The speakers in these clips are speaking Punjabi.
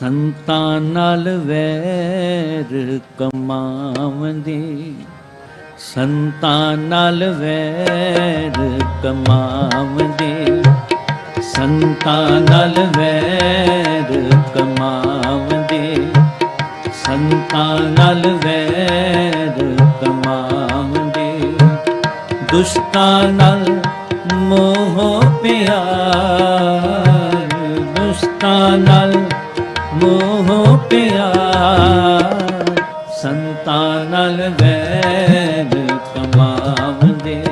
ਸੰਤਾਂ ਨਾਲ ਵੈਰ ਕਮਾਵੰਦੇ ਸੰਤਾਂ ਨਾਲ ਵੈਰ ਕਮਾਵੰਦੇ ਸੰਤਾਂ ਨਾਲ ਵੈਰ ਕਮਾਵੰਦੇ ਸੰਤਾਂ ਨਾਲ ਵੈਰ ਕਮਾਵੰਦੇ ਦੁਸ਼ਟਾਂ ਨਾਲ ਮੋਹ ਪਿਆਰ, ਦੁਸ਼ਟਾਂ ਨਾਲ ਮੋਹ ਪਿਆਰ, ਸੰਤਾਂ ਨਾਲ ਵੈਰ ਕਮਾਵੰਦੇ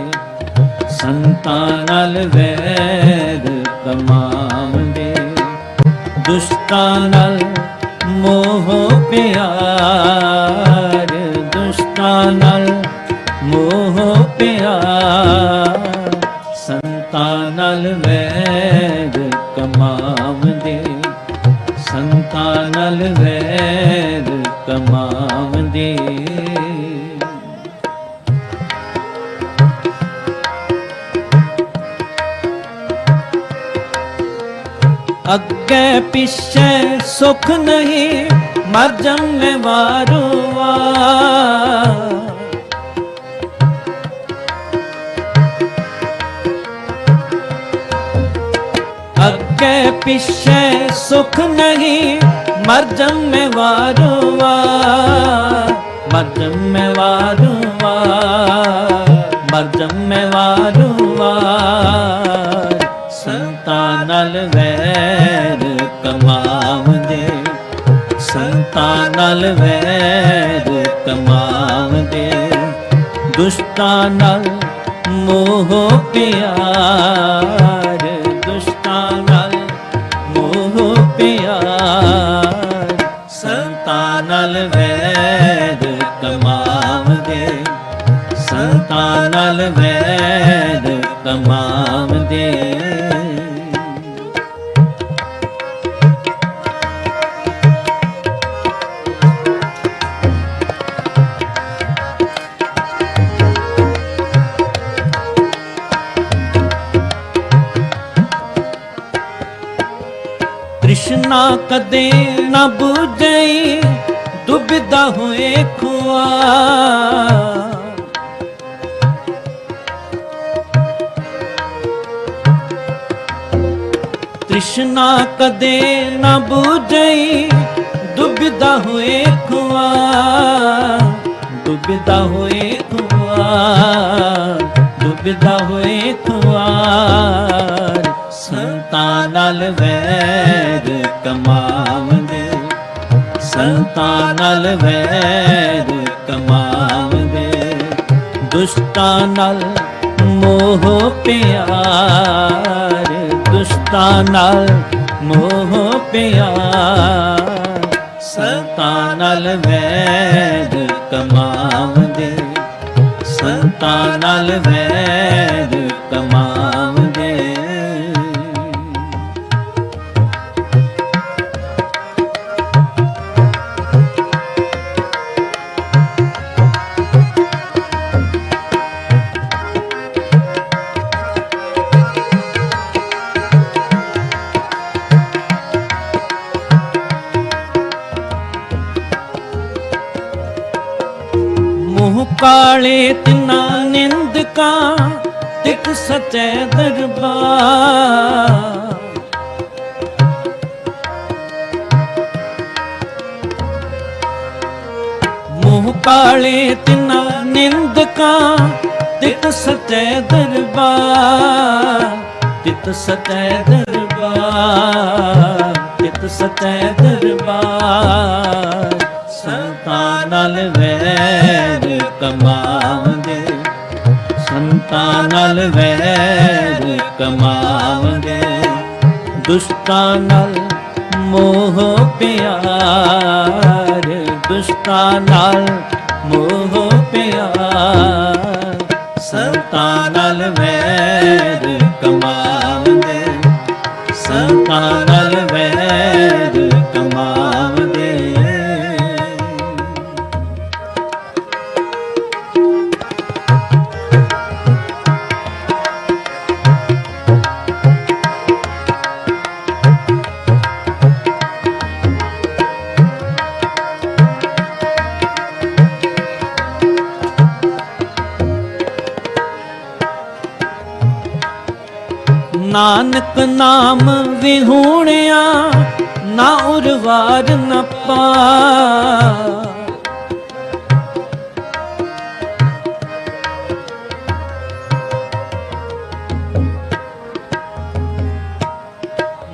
ਸੰਤਾਂ ਨਾਲ ਵੈਰ ਕਮਾਵੰਦੇ ਦੁਸ਼ਟਾਂ ਨਾਲ ਮੋਹ ਪਿਆਰ, ਦੁਸ਼ਟਾਂ ਨਾਲ ਮੋਹ ਪਿਆਰ, ਸੰਤਾਂ ਨਾਲ ਵੈਰ ਕਮਾਵੰਦੇ ਸੰਤਾਂ ਨਾਲ ਵੈਰ ਕਮਾਵੰਦੇ ਅੱਗੇ ਪਿੱਛੇ ਸੁਖ ਨਹੀਂ ਮਰ ਜੰਮੇ ਵਾਰੂਆ ਅੱਗੇ ਪਿੱਛੇ ਸੁਖ ਨਹੀਂ ਮਰ ਜੰਮੇ ਵਾਰੂਆ ਮਰ ਜੰਮੇ ਵਾਰੂਆ ਮਰ ਜੰਮੇ ਵਾਰੂਆ ਸੰਤਾਂ ਨਾਲ ਵੈਰ ਕਮਾਵਦੇ ਸੰਤਾਂ ਨਾਲ ਵੈਰ ਕਮਾਵਦੇ ਦੁਸ਼ਟਾਂ ਨਾਲ ਮੋਹ ਪਿਆ ਨਾਲ ਵੈਰ ਕਮਾਵਦੇ ਸੰਤਾਂ ਨਾਲ ਵੈਰ ਕਮਾਵਦੇ। ਕਦੇ ਨਾ ਬੁਝਈ ਦੁਬਿਧਾ ਹੋਏ ਖੁਆ। ਤ੍ਰਿਸ਼ਨਾ ਕਦੇ ਨਾ ਬੁਝਈ ਦੁਬਿਧਾ ਹੋਏ ਖੁਆ। ਦੁਬਿਧਾ ਹੋਏ ਖੁਆ ਦੁਬਿਧਾ ਹੋਏ ਖੁਆ। ਸੰਤਾਂ ਨਾਲ ਵੈਰ ਕਮਾ ਸੰਤਾਂ ਨਾਲ ਵੈਰ ਕਮਾਵਦੇ ਦੁਸ਼ਟਾਂ ਨਾਲ ਮੋਹ ਪਿਆਰ, ਦੁਸ਼ਟਾਂ ਨਾਲ ਮੋਹ ਪਿਆਰ। ਸੰਤਾਂ ਨਾਲ ਵੈਰ ਕਮਾਵਦੇ ਸੰਤਾਂ ਨਾਲ ਵੈਰ ਕਮਾਵਦੇ ਕਾਲੇ ਤਿਨਾ ਨਿੰਦਕਾ ਤਿਕ ਸਚੈ ਦਰਬਾਰ। ਮੂੰਹ ਕਾਲੇ ਤਿਨਾ ਨਿੰਦਕਾ ਤਿਤ ਸਚੈ ਦਰਬਾਰ। ਤਿਤ ਸਤੈ ਦਰਬਾਰ ਤਿਤ ਸਚੈ ਦਰਬਾਰ। ਸੰਤਾਂ ਨਾਲ ਵੈਰ ਕਮਾਵਦੇ ਸੰਤਾਂ ਨਾਲ ਵੈਰ ਕਮਾਵਦੇ ਦੁਸ਼ਟਾਂ ਨਾਲ ਮੋਹ ਪਿਆਰ, ਦੁਸ਼ਟਾਂ ਨਾਲ ਮੋਹ ਪਿਆਰ, ਸੰਤਾਂ ਨਾਲ ਵੈਰ ਨਾਨਕ ਨਾਮ ਵਿਹੂਣਿਆ ਨਾ ਉਰਵਾਰ ਨ ਪਾ।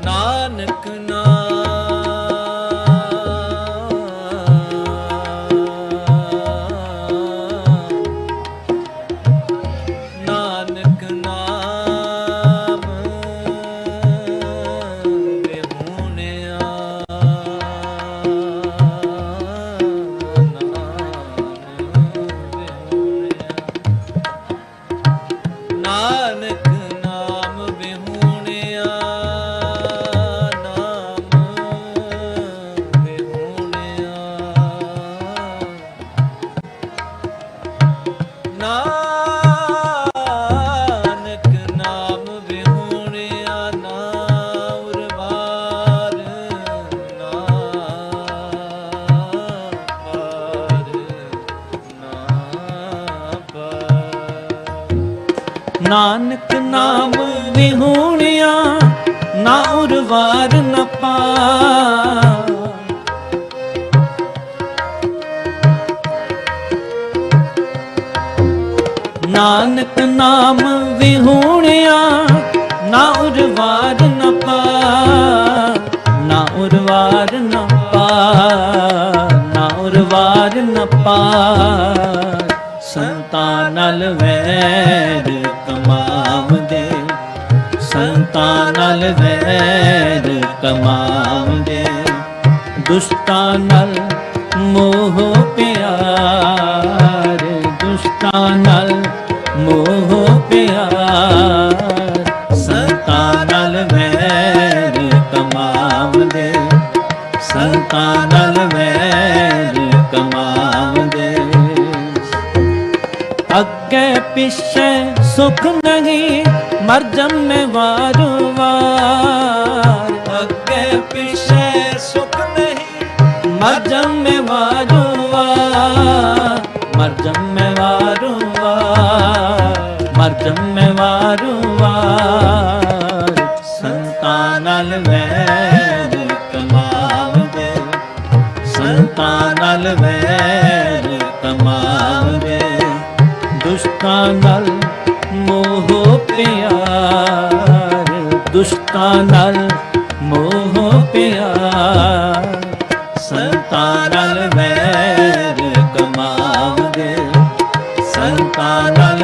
ਨਾਨਕ ਨਾਨਕ ਨਾਮ ਵਿਹੂਣਿਆ ਨਾ ਉਰਵਾਰ ਨ ਪਾ ਨਾਨਕ ਨਾਮ ਵਿਹੂਣਿਆ ਨਾ ਉਰਵਾਰ ਨ ਪਾ ਨਾ ਉਰਵਾਰ ਨ ਪਾ ਨਾ ਉਰਵਾਰ ਨ ਪਾ ਸੰਤਾਂ ਨਾਲ ਵੈਰ ਸੰਤਾਂ ਨਾਲ ਵੈਰ ਕਮਾਵਦੇ ਦੁਸ਼ਟਾਂ ਨਾਲ ਮੋਹ ਪਿਆਰ, ਦੁਸ਼ਟਾਂ ਨਾਲ ਮੋਹ ਪਿਆਰ, ਸੰਤਾਂ ਨਾਲ ਵੈਰ ਕਮਾਵਦੇ ਸੰਤਾਂ ਨਾਲ ਵੈਰ ਕਮਾਵਦੇ ਅੱਗੇ ਪਿੱਛੇ ਸੁਖ ਮਰ ਜੰਮੇ ਵਾਰੂ ਵਾਰ। ਅੱਗੇ ਪਿੱਛੇ ਸੁਖ ਨਹੀਂ। ਮਰ ਜੰਮੇ ਵਾਰੂ ਵਾਰ। ਮਰ ਜੰਮੇ ਵਾਰੂ ਵਾਰ। ਮਰ ਜੰਮੇ ਵਾਰੂ ਵਾਰ। ਸੰਤਾਂ ਵੈਰ ਕਮਾਵਦੇ ਸੰਤਾਂ ਨਾਲ ਵੈਰ ਕਮਾਵਦੇ ਦੁਸ਼ਟਾਂ ਨਾਲ ਦੁਸ਼ਟਾਂ ਨਾਲ ਮੋਹ ਪਿਆ ਸੰਤਾਂ ਨਾਲ ਵੈਰ ਕਮਾਉਂਦੇ ਸੰਤਾਂ ਨਾਲ